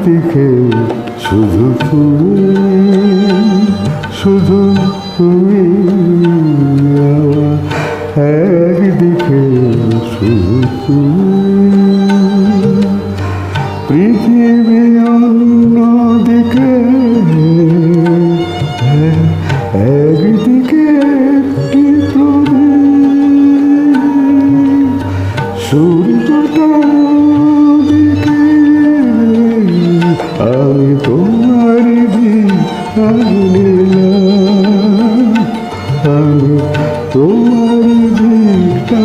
একদিকে শুধু তুমি শুধু তুমি একদিকে শুধু তুমি। পৃথিবী অন্যদিকে একদিকে সূর্যটা আমি তোমার আমি তোমার দিকটা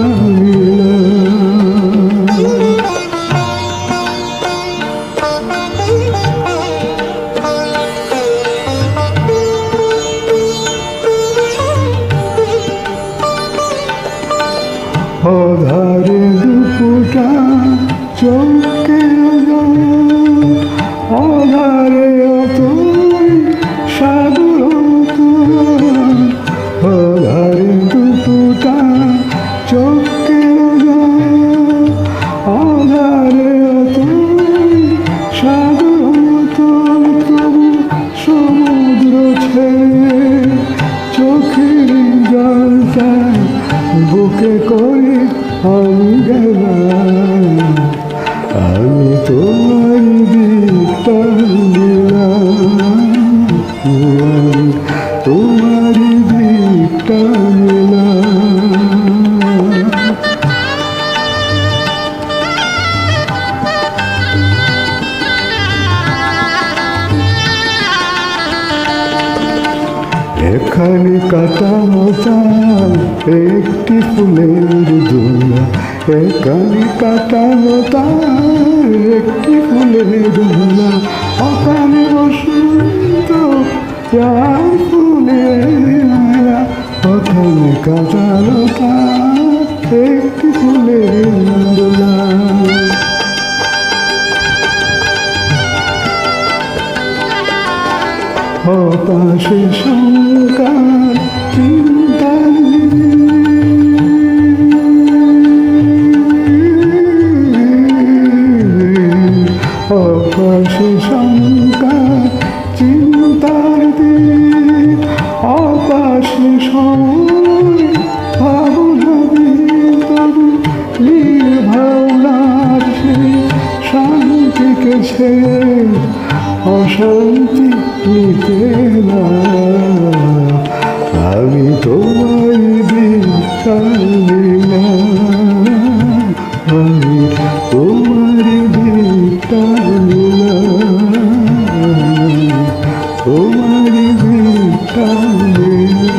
অধারে দুপুটা চোখে বুকে করে আমি গেলাম আমি তোমার দিকটা তোমার দিকটা এখানে কাটা মতা একটি ফুলের দোলা এখানে কাটা মতা একটি ফুলের দোলা ওখানে বসন্ত যার ফুলের ওখানে কাটা লতা একটি ফুলের দোলা হতাশে শঙ্কার হতাশে শঙ্কার চিন্তার দিন অপাশে সময় ভাবনাবি তবু নির্ভাবনার সে শান্তিকে ছেড়ে অশান্তি নিতে না। আমি তোমার দিকটা নিলাম আমি তোমার দিকটা নিলাম তোমার নিলাম